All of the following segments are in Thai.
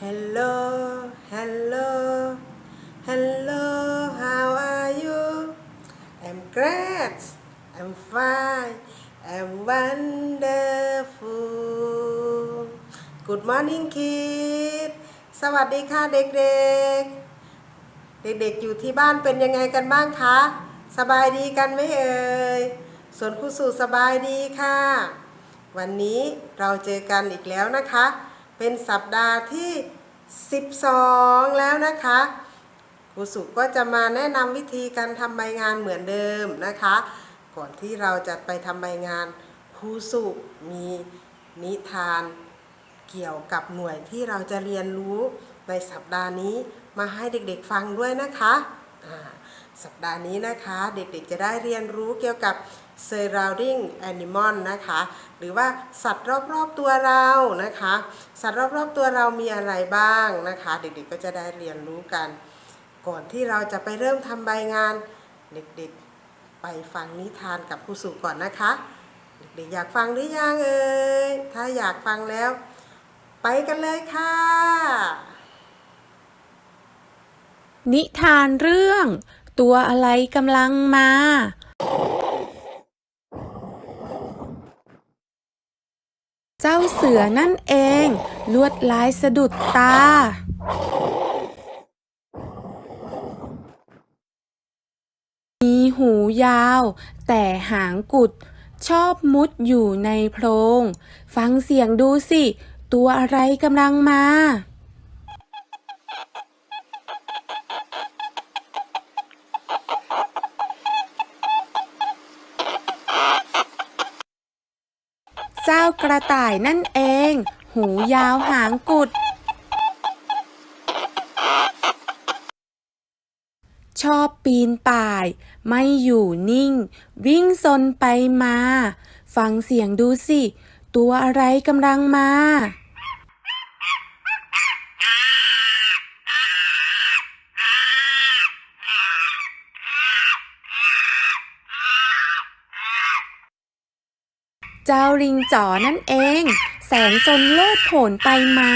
Hello Hello Hello how are you I'm great I'm fine I'm wonderful Good morning kid สวัสดีค่ะเด็กๆเด็กๆ อยู่ที่บ้านเป็นยังไงกันบ้างคะ สบายดีกันไหมเอ่ย ส่วนครูสู่สบายดีค่ะ วันนี้เราเจอกันอีกแล้วนะคะ เป็นสัปดาห์ที่ 12 แล้วนะคะครูสุก็จะมาแนะนำวิธีการทำใบงานเหมือนเดิมนะคะ ก่อนที่เราจะไปทำใบงานครูสุมีนิทานเกี่ยวกับหน่วยที่เราจะเรียนรู้ในสัปดาห์นี้มาให้เด็กๆฟังด้วยนะคะ สัปดาห์นี้นะคะเด็กๆจะได้เรียนรู้เกี่ยวกับ surrounding animal นะคะ หรือว่าสัตว์รอบๆตัวเรานะคะ สัตว์รอบๆตัวเรามีอะไรบ้างนะคะ เด็กๆก็จะได้เรียนรู้กัน ก่อนที่เราจะไปเริ่มทำใบงาน เด็กๆไปฟังนิทานกับครูสุก่อนนะคะ เด็กๆอยากฟังหรือยังเอ่ยถ้าอยากฟังแล้ว ไปกันเลยค่ะ นิทานเรื่อง ตัวอะไรกำลังมา เจ้าเสือนั่นเอง ลวดลายสะดุดตา มีหูยาว แต่หางกุด ชอบมุดอยู่ในโพรง ฟังเสียงดูสิ ตัวอะไรกำลังมา เจ้ากระต่ายนั่นเอง หูยาวหางกุด ชอบปีนป่าย ไม่อยู่นิ่ง วิ่งซนไปมา ฟังเสียงดูสิ ตัวอะไรกำลังมา เจ้าลิงจ๋อนั่นเอง แสนสนโลดโผนไปมา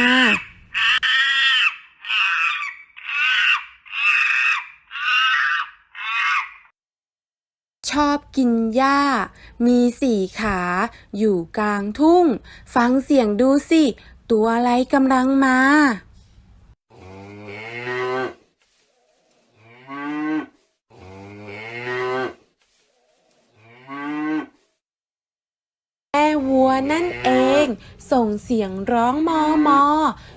ชอบกินหญ้า มีสี่ขา อยู่กลางทุ่ง ฟังเสียงดูสิ ตัวอะไรกำลังมา แม่วัว นั่นเอง ส่งเสียงร้องมอมอ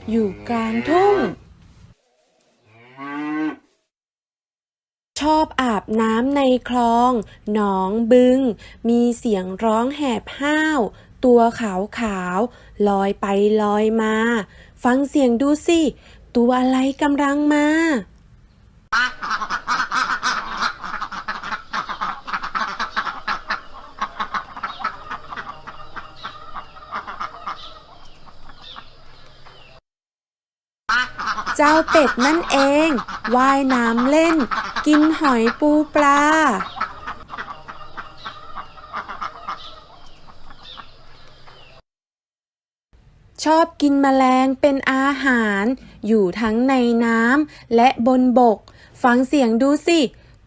อยู่กลางทุ่ง ชอบอาบน้ำในคลอง หนองบึง มีเสียงร้องแหบห้าว ตัวขาวขาวลอยไปลอยมา ฟังเสียงดูสิ ตัวอะไรกำลังมา เจ้าเป็ดนั่นเอง ว่ายน้ำเล่น กินหอยปูปลา ชอบกินแมลงเป็นอาหาร อยู่ทั้งในน้ำและบนบก ฟังเสียงดูสิ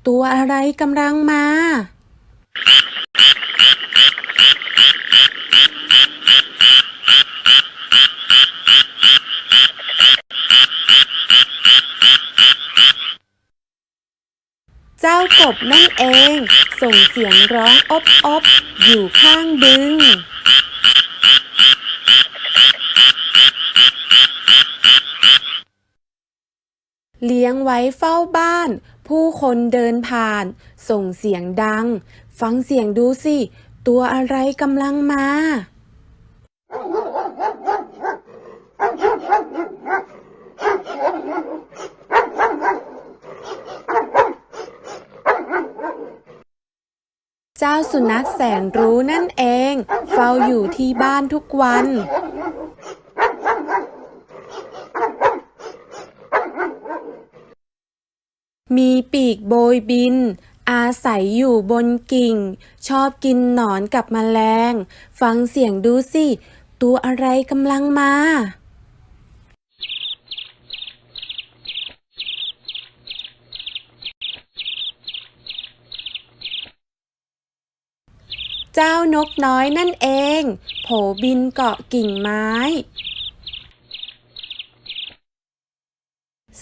ตัวอะไรกำลังมา เจ้าก บนั่นเอง ส่งเสียงร้องอบอบอยู่ข้างบึง เลี้ยงไว้เฝ้าบ้าน ผู้คนเดินผ่าน ส่งเสียงดัง ฟังเสียงดูสิ ตัวอะไรกำลังมา เจ้าสุนัขแสนรู้นั่นเอง เฝ้าอยู่ที่บ้านทุกวัน มีปีกโบยบิน อาศัยอยู่บนกิ่ง ชอบกินหนอนกับแมลง ฟังเสียงดูสิ ตัวอะไรกำลังมา เจ้านกน้อยนั่นเอง โผบินเกาะกิ่งไม้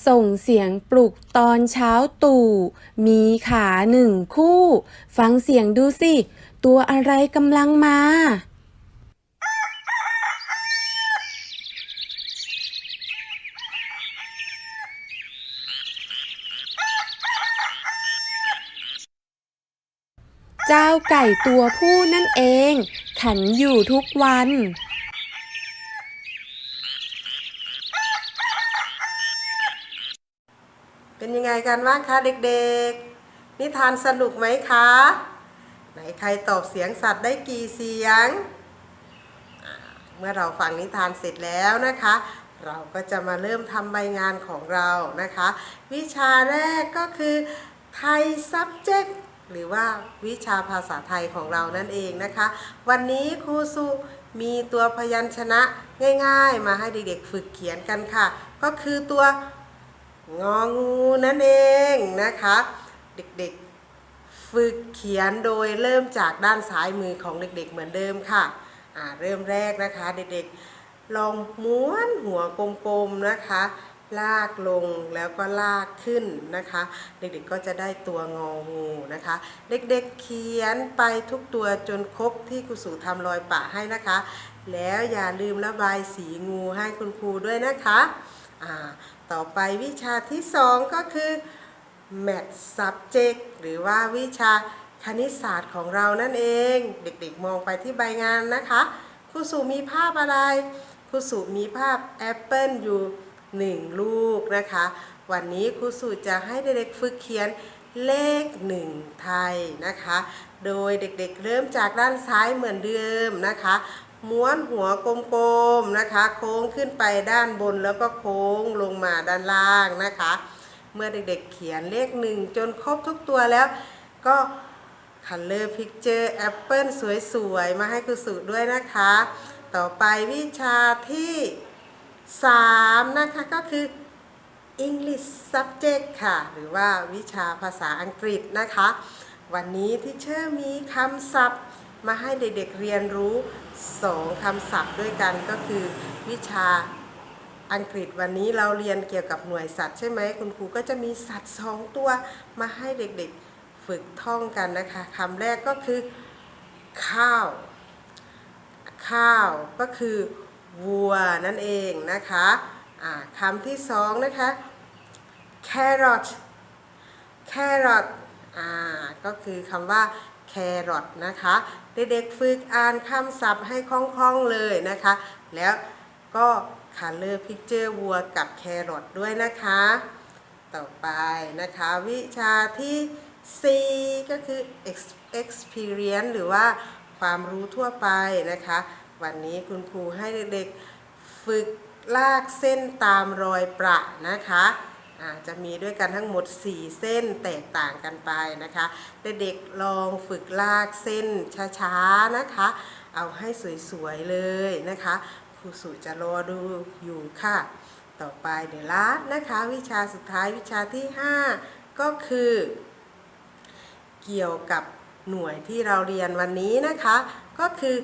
ส่งเสียงปลุกตอนเช้าตู่ มีขาหนึ่งคู่ ฟังเสียงดูสิ ตัวอะไรกำลังมา เจ้าไก่ตัวผู้นั่นเอง ขันอยู่ทุกวัน เป็นยังไงกันบ้างคะเด็กๆ นิทานสนุกไหมคะ ไหนใครตอบเสียงสัตว์ได้กี่เสียง เมื่อเราฟังนิทานเสร็จแล้วนะคะ เราก็จะมาเริ่มทำใบงานของเรานะคะ วิชาแรกก็คือไทย subject หรือว่าวิชาภาษาไทยของเรานั่นเองนะคะ วันนี้ครูสุมีตัวพยัญชนะง่ายๆ มาให้เด็กๆฝึกเขียนกันค่ะ ก็คือตัวงองูนั่นเองนะคะ เด็กๆฝึกเขียนโดยเริ่มจากด้านซ้ายมือของเด็กๆเหมือนเดิมค่ะอ่าเริ่มแรกนะคะ เด็กๆลองม้วนหัวกลมๆนะคะ ลากลงแล้วก็ลากขึ้นนะคะ เด็กๆก็จะได้ตัวงองูนะคะ เด็กๆเขียนไปทุกตัวจนครบที่ครูสูทำรอยปะให้นะคะ แล้วอย่าลืมระบายสีงูให้คุณครูด้วยนะคะอ่าต่อไปวิชาที่สองก็คือ Math Subject หรือว่าวิชาคณิตศาสตร์ของเรานั่นเอง เด็กๆมองไปที่ใบงานนะคะครูสุมีภาพอะไรครูสุมีภาพแอปเปิลอยู่ หนึ่งลูกนะคะ วันนี้ครูสุจะให้เด็กๆฝึกเขียนเลขหนึ่งไทยนะคะ โดยเด็กๆเริ่มจากด้านซ้ายเหมือนเดิมนะคะ ม้วนหัวกลมๆนะคะ โค้งขึ้นไปด้านบนแล้วก็โค้งลงมาด้านล่างนะคะ เมื่อเด็กๆเขียนเลขหนึ่งจนครบทุกตัวแล้วก็ Color Picture Apple สวยๆ มาให้ครูสุด้วยนะคะ ต่อไปวิชาที่ 3 นะคะก็คือ English Subject ค่ะ หรือว่าวิชาภาษาอังกฤษนะคะ วันนี้ที่เชอร์มีคำศัพท์มาให้เด็กๆเรียนรู้ 2คำศัพท์ด้วยกันก็คือ วิชาอังกฤษวันนี้เราเรียนเกี่ยวกับหน่วยสัตว์ใช่ไหมคุณครูก็จะมีสัตว์สองตัวมาให้เด็กๆฝึกท่องกันนะคะคำแรกก็คือ ข้าว ข้าวก็คือ วัวนั่นเองนะคะคำที่สองนะคะ carrot carrot ก็คือคำว่า carrot นะคะเด็กๆฝึกอ่านคำศัพท์ให้คล่องๆเลยนะคะ แล้วก็ color picture วัวกับ carrot ด้วยนะคะ ต่อไปนะคะ วิชาที่4ก็คือ experience หรือว่าความรู้ทั่วไปนะคะ วันนี้คุณครูให้เด็กๆฝึกลากเส้นตามรอยประนะคะอาจะมีด้วยกันทั้งหมด 4 เส้นแตกต่างกันไปนะคะ เด็กๆลองฝึกลากเส้นช้าๆนะคะ เอาให้สวยๆเลยนะคะครูสุจะรอดูอยู่ค่ะ ต่อไปเดี๋ยวลัดนะคะ วิชาสุดท้ายวิชาที่ 5 ก็คือ เกี่ยวกับหน่วยที่เราเรียนวันนี้นะคะ ก็คือ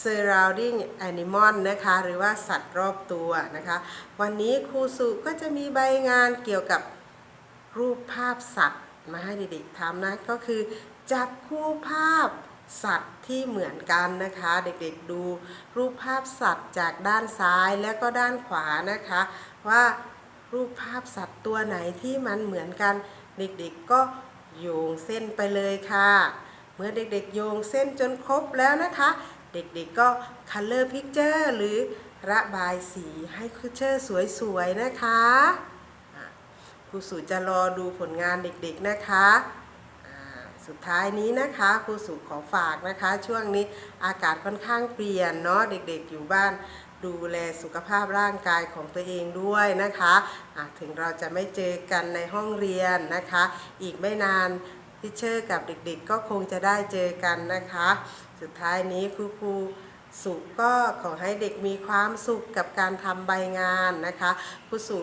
surrounding animal นะคะ หรือว่าสัตว์รอบตัวนะคะ วันนี้ครูสุก็จะมีใบงานเกี่ยวกับรูปภาพสัตว์มาให้เด็กๆทำนะก็คือจับคู่ภาพสัตว์ที่เหมือนกันนะคะ เด็กๆดูรูปภาพสัตว์จากด้านซ้ายและก็ด้านขวานะคะ ว่ารูปภาพสัตว์ตัวไหนที่มันเหมือนกัน เด็กๆก็โยงเส้นไปเลยค่ะ เมื่อเด็กๆโยงเส้นจนครบแล้วนะคะ เด็กๆก็ color picture หรือระบายสีให้คูเชอร์สวยๆนะคะครูสุจะรอดูผลงานเด็กๆนะคะสุดท้ายนี้นะคะครูสุขอฝากนะคะ ช่วงนี้อากาศค่อนข้างเปลี่ยนเนาะเด็กๆอยู่บ้านดูแลสุขภาพร่างกายของตัวเองด้วยนะคะะถึงเราจะไม่เจอกันในห้องเรียนนะคะ อีกไม่นานทิเชอร์กับเด็กๆก็คงจะได้เจอกันนะคะ สุดท้ายนี้ครูครูสุก็ขอให้เด็กมีความสุขกับการทำใบงานนะคะครูสุ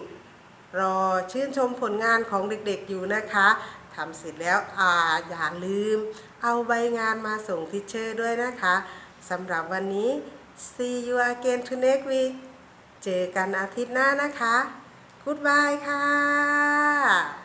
รอชื่นชมผลงานของเด็กๆอยู่นะคะทำเสร็จแล้วอ่าอย่าลืม เอาใบงานมาส่งทิเชอร์ด้วยนะคะสำหรับวันนี้ see you again to next week เจอกันอาทิตย์หน้านะคะ Goodbye ค่ะ